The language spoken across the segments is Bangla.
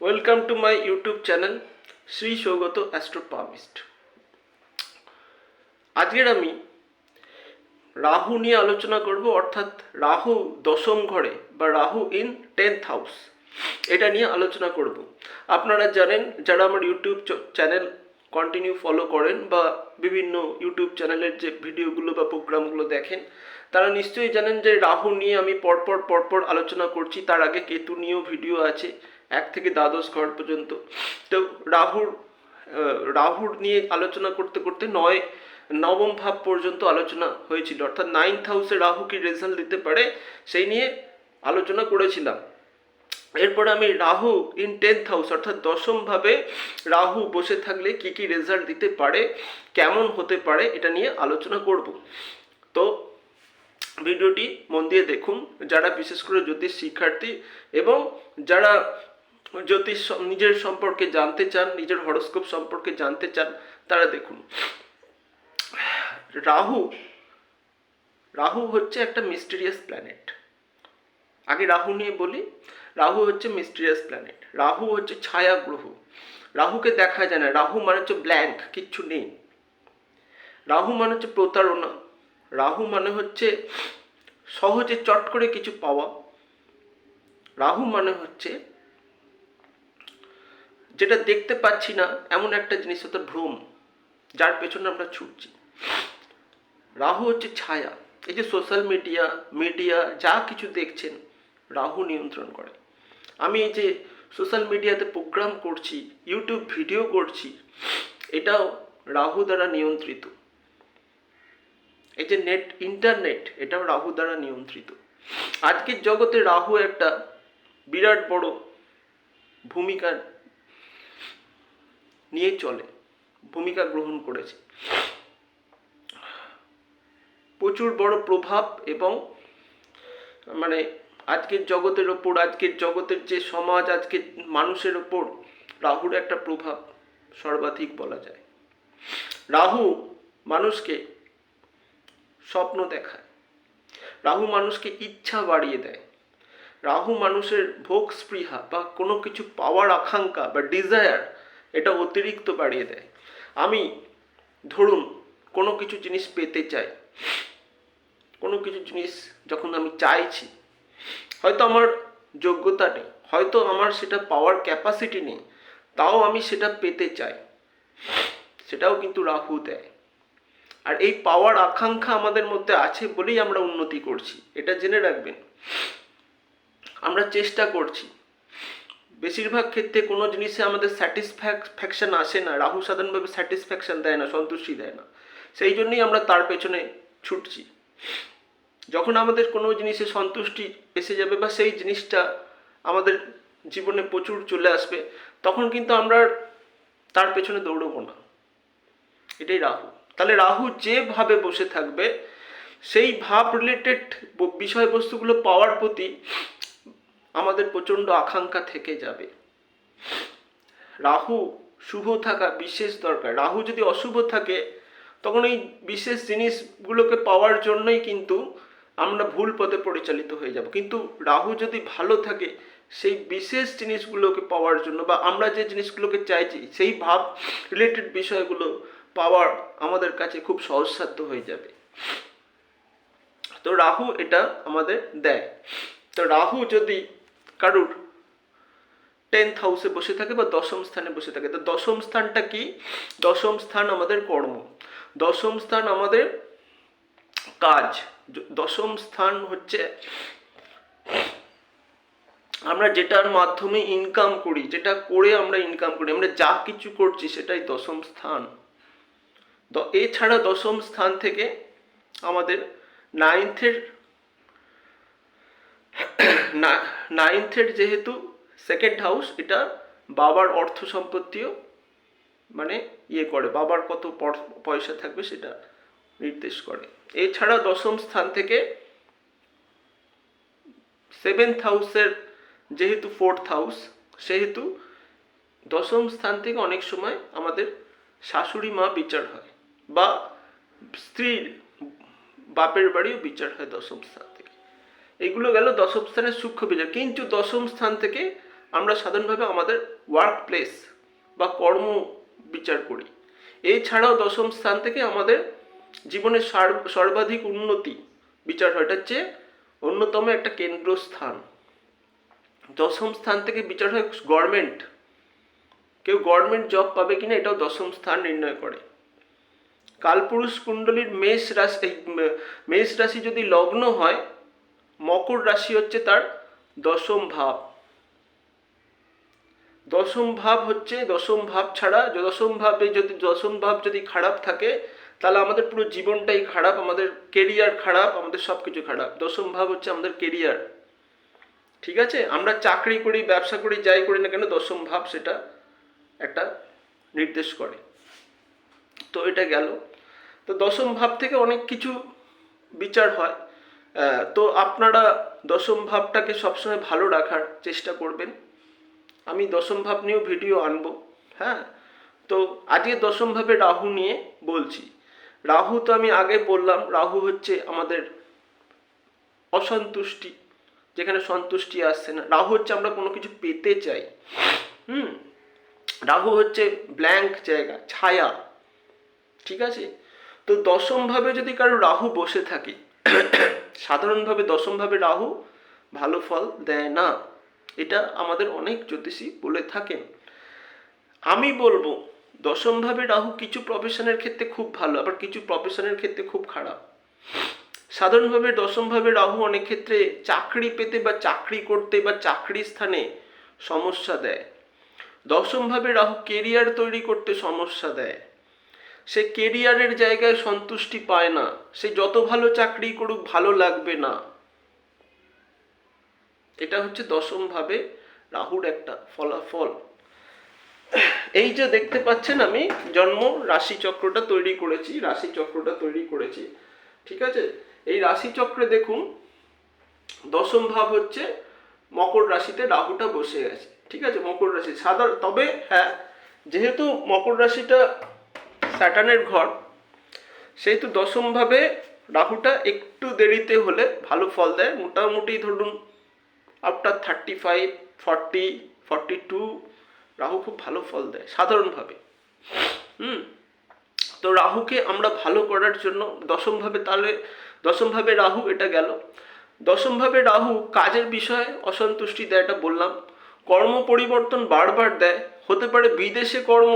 Welcome to my YouTube channel Shri Saugata astropalmist আজকের আমি রাহু নিয়ে আলোচনা করব, অর্থাৎ রাহু দশম ঘরে বা রাহু ইন টেন্থ হাউস এটা নিয়ে আলোচনা করব। আপনারা জানেন, যারা আমার ইউটিউব চ্যানেল কন্টিনিউ ফলো করেন বা বিভিন্ন ইউটিউব চ্যানেলের যে ভিডিওগুলো বা প্রোগ্রামগুলো দেখেন, তারা নিশ্চয়ই জানেন যে রাহু নিয়ে আমি পরপর পরপর আলোচনা করছি। তার আগে কেতু নিয়েও ভিডিও আছে। এক থেকে দ্বাদশ ঘর পর্যন্ত। তো রাহুর রাহুর নিয়ে আলোচনা করতে করতে নয়, নবম ভাব পর্যন্ত আলোচনা হয়েছিল। অর্থাৎ নাইন্থ হাউসে রাহু কি রেজাল্ট দিতে পারে, সেই নিয়ে আলোচনা করেছিলাম। এরপরে আমি রাহু ইন টেন্থ হাউস অর্থাৎ দশম ভাবে রাহু বসে থাকলে কি কি রেজাল্ট দিতে পারে, কেমন হতে পারে, এটা নিয়ে আলোচনা করব। তো ভিডিওটি মন দিয়ে দেখুন, যারা বিশেষ করে জ্যোতিষ শিক্ষার্থী এবং যারা জ্যোতিষ নিজের সম্পর্কে জানতে চান, নিজের হরস্কোপ সম্পর্কে জানতে চান, তারা দেখুন। রাহু রাহু হচ্ছে একটা মিস্টিরিয়াস প্ল্যানেট আগে রাহু নিয়ে বলি, রাহু হচ্ছে মিস্টিরিয়াস প্ল্যানেট রাহু হচ্ছে ছায়া গ্রহ। রাহুকে দেখা যায় না। রাহু মানে হচ্ছে ব্ল্যাঙ্ক কিচ্ছু নেই। রাহু মানে হচ্ছে প্রতারণা। রাহু মানে হচ্ছে সহজে চট করে কিছু পাওয়া। রাহু মানে হচ্ছে যেটা দেখতে পাচ্ছি না, এমন একটা জিনিস হতো ভ্রম, যার পেছনে আমরা ছুটছি। রাহু হচ্ছে ছায়া, এই যে সোশ্যাল মিডিয়া মিডিয়া যা কিছু দেখছেন, রাহু নিয়ন্ত্রণ করে। আমি এই যে সোশ্যাল মিডিয়াতে প্রোগ্রাম করছি ইউটিউব ভিডিও করছি, এটাও রাহু দ্বারা নিয়ন্ত্রিত। এই যে নেট ইন্টারনেট এটাও রাহু দ্বারা নিয়ন্ত্রিত। আজকের জগতে রাহু একটা বিরাট বড় ভূমিকা নিয়ে চলে। ভূমিকা গ্রহণ করেছে। প্রচুর বড় প্রভাব এবং মানে আজকের জগতের ওপর, আজকের জগতের যে সমাজ, আজকের মানুষের ওপর রাহুর একটা প্রভাব সর্বাধিক বলা যায়। রাহু মানুষকে স্বপ্ন দেখায়। রাহু মানুষকে ইচ্ছা বাড়িয়ে দেয়। রাহু মানুষের ভোগ স্পৃহা বা কোনো কিছু পাওয়ার আকাঙ্ক্ষা বা ডিজায়ার এটা অতিরিক্ত বাড়িয়ে দেয়। আমি ধরুন কোনো কিছু জিনিস পেতে চাই, কোনো কিছু জিনিস যখন আমি চাইছি, হয়তো আমার যোগ্যতা নেই, হয়তো আমার সেটা পাওয়ার ক্যাপাসিটি নেই, তাও আমি সেটা পেতে চাই, সেটাও কিন্তু রাহু দেয়। আর এই পাওয়ার আকাঙ্ক্ষা আমাদের মধ্যে আছে বলেই আমরা উন্নতি করছি, এটা জেনে রাখবেন। আমরা চেষ্টা করছি বেশিরভাগ ক্ষেত্রে কোনো জিনিসে আমাদের স্যাটিসফ্যাকশন আসে না। রাহু সাধারণভাবে স্যাটিসফ্যাকশন দেয় না, সন্তুষ্টি দেয় না। সেই জন্যই আমরা তার পেছনে ছুটছি। যখন আমাদের কোনো জিনিসে সন্তুষ্টি এসে যাবে বা সেই জিনিসটা আমাদের জীবনে প্রচুর চলে আসবে, তখন কিন্তু আমরা তার পেছনে দৌড়বো না। এটাই রাহু। তাহলে রাহু যেভাবে বসে থাকবে, সেই ভাব রিলেটেড বিষয়বস্তুগুলো পাওয়ার প্রতি আমাদের প্রচণ্ড আকাঙ্ক্ষা থেকে যাবে। রাহু শুভ থাকা বিশেষ দরকার। রাহু যদি অশুভ থাকে, তখন এই বিশেষ জিনিসগুলোকে পাওয়ার জন্যই কিন্তু আমরা ভুল পথে পরিচালিত হয়ে যাব। কিন্তু রাহু যদি ভালো থাকে, সেই বিশেষ জিনিসগুলোকে পাওয়ার জন্য বা আমরা যে জিনিসগুলোকে চাইছি, সেই ভাব রিলেটেড বিষয়গুলো পাওয়ার আমাদের কাছে খুব সহজসাধ্য হয়ে যাবে। তো রাহু এটা আমাদের দেয়। তো রাহু যদি কারুর? টেন্থ হাউসে বসে থাকে বা দশম স্থানে বসে থাকে। তো দশম স্থানটা কি? দশম স্থান আমাদের কর্ম। দশম স্থান আমাদের কাজ। দশম স্থান হচ্ছে আমরা যেটার মাধ্যমে ইনকাম করি, যেটা করে আমরা ইনকাম করি, আমরা যা কিছু করছি সেটাই দশম স্থান। এছাড়া দশম স্থান থেকে আমাদের নাইনথের নাইনথের যেহেতু সেকেন্ড হাউস এটা বাবার অর্থ সম্পত্তিও মানে ইয়ে করে, বাবার কত পয়সা থাকবে সেটা নির্দেশ করে। এছাড়া দশম স্থান থেকে সেভেন্থ হাউসের যেহেতু ফোর্থ হাউস সেহেতু দশম স্থান থেকে অনেক সময় আমাদের শাশুড়ি মা বিচার হয় বা স্ত্রীর বাপের বাড়িও বিচার হয় দশম স্থান এগুলো গেল দশম স্থানের সূক্ষ্ম বিচার কিন্তু দশম স্থান থেকে আমরা সাধারণভাবে আমাদের ওয়ার্ক প্লেস বা কর্ম বিচার করি। এছাড়াও দশম স্থান থেকে আমাদের জীবনের সার- সর্বাধিক উন্নতি বিচার হয়। এটা হচ্ছে অন্যতম একটা কেন্দ্রস্থান। দশম স্থান থেকে বিচার হয় গভর্নমেন্ট কেউ গভর্নমেন্ট জব পাবে কিনা এটাও দশম স্থান নির্ণয় করে। কালপুরুষ কুণ্ডলীর মেষ রাশি মেষ রাশি যদি লগ্ন হয় মকর রাশি হচ্ছে তার দশম ভাব। দশম ভাব হচ্ছে দশম ভাব ছাড়া দশম ভাবে যদি, দশম ভাব যদি খারাপ থাকে, তাহলে আমাদের পুরো জীবনটাই খারাপ, আমাদের কেরিয়ার খারাপ, আমাদের সব কিছু খারাপ। দশম ভাব হচ্ছে আমাদের কেরিয়ার ঠিক আছে? আমরা চাকরি করি, ব্যবসা করি, যাই করি না কেন, দশম ভাব সেটা একটা নির্দেশ করে। তো এটা গেল। তো দশম ভাব থেকে অনেক কিছু বিচার হয়। তো আপনারা দশম ভাবটাকে সবসময় ভালো রাখার চেষ্টা করবেন। আমি দশম ভাব নিয়েও ভিডিও আনব হ্যাঁ? তো আজকে দশম ভাবে রাহু নিয়ে বলছি। রাহু তো আমি আগে বললাম, রাহু হচ্ছে আমাদের অসন্তুষ্টি, যেখানে সন্তুষ্টি আসছে না। রাহু হচ্ছে আমরা কোনো কিছু পেতে চাই, হুম? রাহু হচ্ছে ব্ল্যাঙ্ক জায়গা, ছায়া, ঠিক আছে? তো দশমভাবে যদি কারও রাহু বসে থাকে সাধারণভাবে, দশমভাবে রাহু ভালো ফল দেয় না। এটা আমাদের অনেক জ্যোতিষী বলে থাকেন। আমি বলব, দশমভাবে রাহু কিছু প্রফেশনের ক্ষেত্রে খুব ভালো, আবার কিছু প্রফেশনের ক্ষেত্রে খুব খারাপ। সাধারণভাবে দশমভাবে রাহু অনেক ক্ষেত্রে চাকরি পেতে বা চাকরি করতে বা চাকরি স্থানে সমস্যা দেয়। দশমভাবে রাহু কেরিয়ার তৈরি করতে সমস্যা দেয়। সে কেরিয়ারের জায়গায় সন্তুষ্টি পায় না। সে যত ভালো চাকরি করুক, ভালো লাগবে না। এটা হচ্ছে দশম ভাবে রাহুর একটা ফলাফল। এই যে দেখতে পাচ্ছেন আমি, জন্ম রাশি চক্রটা তৈরি করেছি রাশি চক্রটা তৈরি করেছি। ঠিক আছে? এই রাশি চক্রে দেখুন, দশম ভাব হচ্ছে মকর রাশিতে রাহুটা বসে গেছে ঠিক আছে? মকর রাশি। সাধারণ তবে হ্যাঁ যেহেতু মকর রাশিটা স্যাটার্নের ঘর, সেহেতু দশমভাবে রাহুটা একটু দেরিতে হলে ভালো ফল দেয়। মোটামুটি ধরুন after thirty five forty forty two Rahu খুব ভালো ফল দেয়, সাধারণভাবে। হুম? তো রাহুকে আমরা ভালো করার জন্য দশমভাবে তাহলে, দশমভাবে রাহু এটা গেল। দশমভাবে রাহু কাজের বিষয়ে অসন্তুষ্টি দেয় এটা বললাম। কর্ম পরিবর্তন বারবার দেয়। হতে পারে বিদেশে কর্ম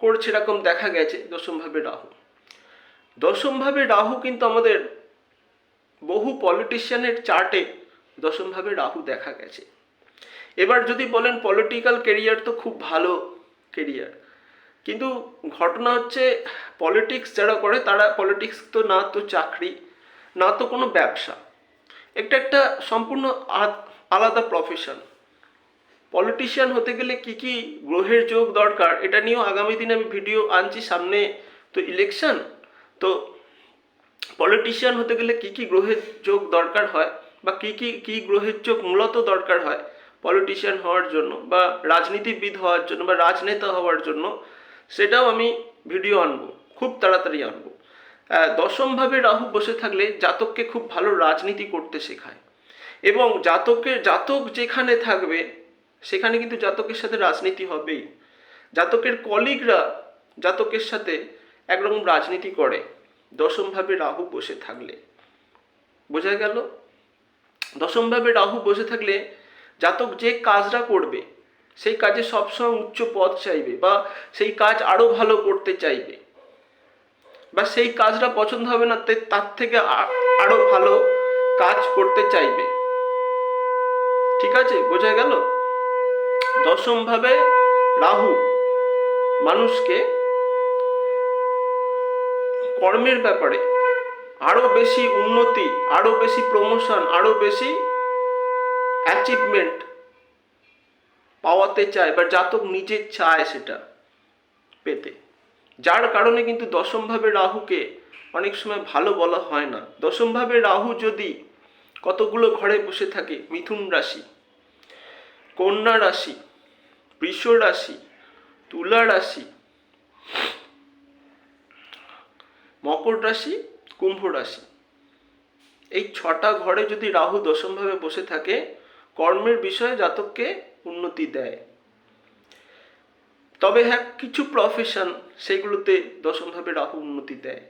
করছে এরকম দেখা গেছে দশমভাবে রাহু। দশমভাবে রাহু কিন্তু আমাদের বহু পলিটিশিয়ানের চার্টে দশমভাবে রাহু দেখা গেছে। এবার যদি বলেন পলিটিক্যাল কেরিয়ার তো খুব ভালো কেরিয়ার কিন্তু ঘটনা হচ্ছে পলিটিক্স যারা করে তারা পলিটিক্স তো না তো চাকরি, না তো কোনো ব্যবসা। একটা একটা সম্পূর্ণ আলাদা প্রফেশন পলিটিশিয়ান হতে গেলে কি কি গ্রহের যোগ দরকার, এটা নিয়েও আগামী দিনে আমি ভিডিও আনছি সামনে তো ইলেকশন তো পলিটিশিয়ান হতে গেলে কি কি গ্রহের যোগ দরকার হয় বা কি কি কি গ্রহের যোগ মূলত দরকার হয় পলিটিশিয়ান হওয়ার জন্য বা রাজনীতিবিদ হওয়ার জন্য বা রাজনেতা হওয়ার জন্য, সেটাও আমি ভিডিও আনব, খুব তাড়াতাড়ি আনব। দশমভাবে রাহু বসে থাকলে জাতককে খুব ভালো রাজনীতি করতে শেখায়। এবং জাতকের, জাতক যেখানে থাকবে সেখানে কিন্তু জাতকের সাথে রাজনীতি হবেই। জাতকের কলিগরা জাতকের সাথে একরকম রাজনীতি করে। দশমভাবে রাহু বসে থাকলে। বোঝা গেল? দশমভাবে রাহু বসে থাকলে জাতক যে কাজটা করবে, সেই কাজে সবসময় উচ্চ পদ চাইবে বা সেই কাজ আরও ভালো করতে চাইবে। বা সেই কাজটা পছন্দ হবে না তার থেকে আ- আরও ভালো কাজ করতে চাইবে। ঠিক আছে? বোঝা গেল? দশম ভাবে রাহু মানুষকে কর্মের ব্যাপারে আরও বেশি উন্নতি, আরও বেশি প্রমোশন আরও বেশি অ্যাচিভমেন্ট পাওয়াতে চায় বা জাতক নিজে চায় সেটা পেতে। যার কারণে কিন্তু দশমভাবে রাহুকে অনেক সময় ভালো বলা হয় না। দশমভাবে রাহু যদি কতগুলো ঘরে বসে থাকে, মিথুন রাশি কন্যা রাশি, বৃষ রাশি, তুলা রাশি, মকর রাশি, কুম্ভ রাশি। এই ছটা ঘরে যদি রাহু দশমভাবে বসে থাকে, কর্মের বিষয়ে জাতককে উন্নতি দেয়। তবে হ্যাঁ কিছু প্রফেশন সেগুলোতে দশমভাবে রাহু উন্নতি দেয়।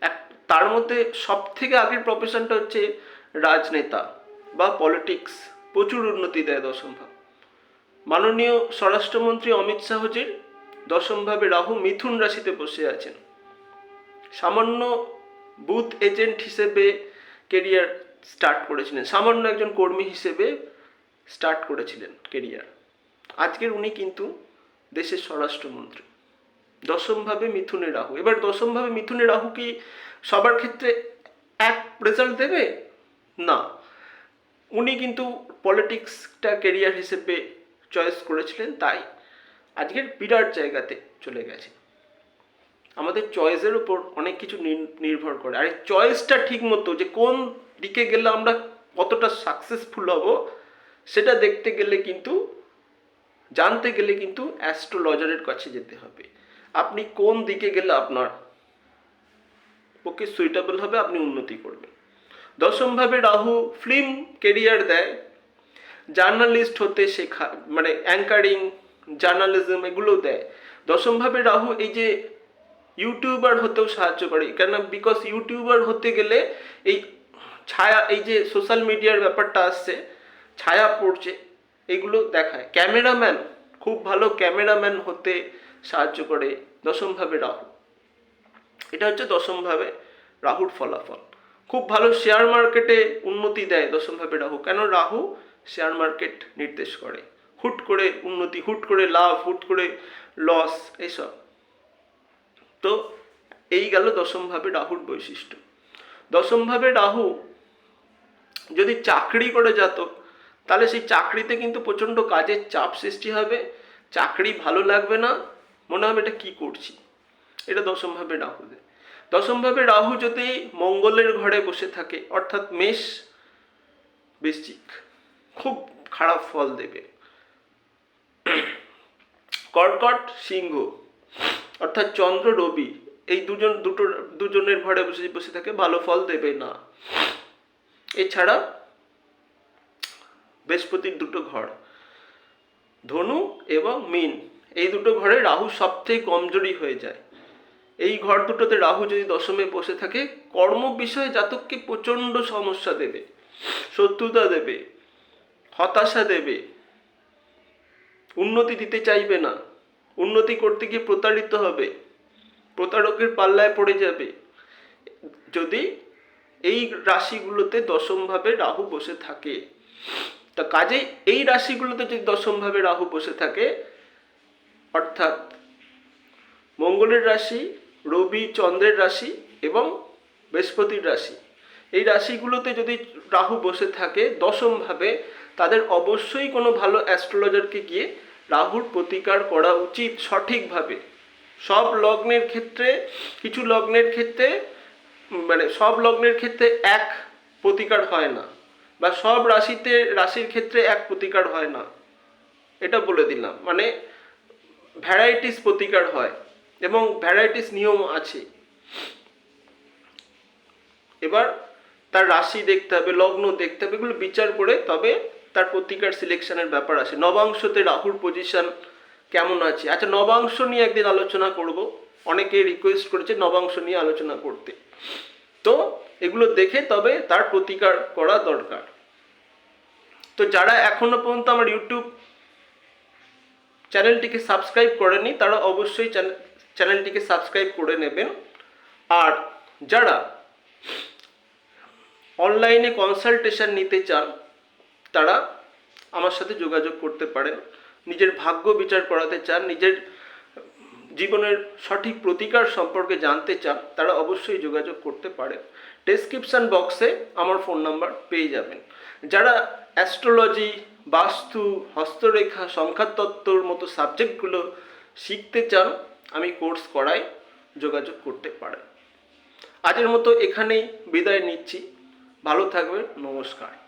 এক, তার মধ্যে সব থেকে আগের প্রফেশনটা হচ্ছে রাজনেতা বা পলিটিক্স প্রচুর উন্নতি দেয় দশমভাব মাননীয় স্বরাষ্ট্রমন্ত্রী অমিত শাহজির দশমভাবে রাহু মিথুন রাশিতে বসে আছেন। সামান্য বুথ এজেন্ট হিসেবে কেরিয়ার স্টার্ট করেছিলেন। সামান্য একজন কর্মী হিসেবে স্টার্ট করেছিলেন কেরিয়ার। আজকের উনি কিন্তু দেশের স্বরাষ্ট্রমন্ত্রী। দশমভাবে মিথুনে রাহু। এবার দশমভাবে মিথুনে রাহু কি সবার ক্ষেত্রে এক রেজাল্ট দেবে? না। উনি কিন্তু পলিটিক্সটা কেরিয়ার হিসেবে চয়েস করেছিলেন তাই আজকের বিরাট জায়গাতে চলে গেছে। আমাদের চয়েসের উপর অনেক কিছু নির- নির্ভর করে। আর এই চয়েসটা ঠিক মতো যে কোন দিকে গেলে আমরা কতটা সাকসেসফুল হব, সেটা দেখতে গেলে কিন্তু, জানতে গেলে কিন্তু অ্যাস্ট্রোলজারের কাছে যেতে হবে। আপনি কোন দিকে গেলে আপনার পক্ষে সুইটেবল হবে, আপনি উন্নতি করবেন। দশমভাবে রাহু ফিল্ম কেরিয়ার দেয়। জার্নালিস্ট হতে শেখা মানে অ্যাঙ্কারিং জার্নালিজম এগুলো দেয়। দশমভাবে রাহু এই যে ইউটিউবার হতেও সাহায্য করে কেন বিকজ ইউটিউবার হতে গেলে এই ছায়া, এই যে সোশ্যাল মিডিয়ার ব্যাপারটা আসছে, ছায়া পড়ছে, এগুলো দেখায়। ক্যামেরাম্যান, খুব ভালো ক্যামেরাম্যান হতে সাহায্য করে দশমভাবে রাহু। এটা হচ্ছে দশমভাবে রাহুর ফলাফল। খুব ভালো শেয়ার মার্কেটে উন্নতি দেয় দশমভাবে রাহু। কেন? রাহু শেয়ার মার্কেট নির্দেশ করে। হুট করে উন্নতি, হুট করে লাভ, হুট করে লস এইসব তো এই গেল দশমভাবে রাহুর বৈশিষ্ট্য। দশমভাবে রাহু যদি চাকরি করে যেত, তাহলে সেই চাকরিতে কিন্তু প্রচণ্ড কাজের চাপ সৃষ্টি হবে। চাকরি ভালো লাগবে না, মনে হবে এটা কি করছি? এটা দশমভাবে রাহু দেয় দশমভাবে রাহু যদি মঙ্গলের ঘরে বসে থাকে, অর্থাৎ মেষ বৃশ্চিক খুব খারাপ ফল দেবে। কর্কট সিংহ, অর্থাৎ চন্দ্র রবি, এই দুজন, দুটো, দুজনের ঘরে বসে বসে থাকে, ভালো ফল দেবে না। এছাড়া বৃহস্পতির দুটো ঘর, ধনু এবং মিন, এই দুটো ঘরে রাহু সব থেকে কমজোরি হয়ে যায়। এই ঘর দুটোতে রাহু যদি দশমে বসে থাকে, কর্ম বিষয়ে জাতককে প্রচণ্ড সমস্যা দেবে, শত্রুতা দেবে। হতাশা দেবে। উন্নতি দিতে চাইবে না। উন্নতি করতে গিয়ে প্রতারিত হবে। প্রতারকের পাল্লায় পড়ে যাবে। যদি এই রাশিগুলোতে দশমভাবে রাহু বসে থাকে, তা কাজেই এই রাশিগুলোতে যদি দশমভাবে রাহু বসে থাকে, অর্থাৎ মঙ্গলের রাশি, রবি, চন্দ্রের রাশি এবং বৃহস্পতির রাশি, এই রাশিগুলোতে যদি রাহু বসে থাকে, দশমভাবে তাদের অবশ্যই কোনো ভালো অ্যাস্ট্রোলজারকে গিয়ে রাহুর প্রতিকার করা উচিত সঠিকভাবে। সব লগ্নের ক্ষেত্রে, কিছু লগ্নের ক্ষেত্রে মানে সব লগ্নের ক্ষেত্রে এক প্রতিকার হয় না বা সব রাশিতে, রাশির ক্ষেত্রে এক প্রতিকার হয় না। এটা বলে দিলাম। মানে ভ্যারাইটিস প্রতিকার হয় এবং ভ্যারাইটিস নিয়ম আছে। এবার তার রাশি দেখতে হবে, লগ্ন দেখতে হবে, এগুলো বিচার করে তবে তার প্রতিকার সিলেকশনের ব্যাপার আছে। নবাংশতে রাহুর পজিশন কেমন আছে? আচ্ছা নবাংশ নিয়ে একদিন আলোচনা করব। অনেকে রিকোয়েস্ট করেছে নবাংশ নিয়ে আলোচনা করতে। তো এগুলো দেখে তবে তার প্রতিকার করা দরকার। তো যারা এখনও পর্যন্ত আমার ইউটিউব চ্যানেলটিকে সাবস্ক্রাইব করেনি, তারা অবশ্যই চ্যানেল চ্যানেলটিকে সাবস্ক্রাইব করে নেবেন। আর যারা অনলাইনে কনসালটেশন নিতে চান তারা আমার সাথে যোগাযোগ করতে পারেন নিজের ভাগ্য বিচার করাতে চান, নিজের জীবনের সঠিক প্রতিকার সম্পর্কে জানতে চান, তারা অবশ্যই যোগাযোগ করতে পারেন ডেসক্রিপশন বক্সে আমার ফোন নাম্বার পেয়ে যাবেন। যারা অ্যাস্ট্রোলজি বাস্তু, হস্তরেখা, সংখ্যাতত্ত্বর মতো সাবজেক্টগুলো শিখতে চান, আমি কোর্স করাই যোগাযোগ করতে পারেন। আজের মতো এখানেই বিদায় নিচ্ছি। ভালো থাকবেন, নমস্কার।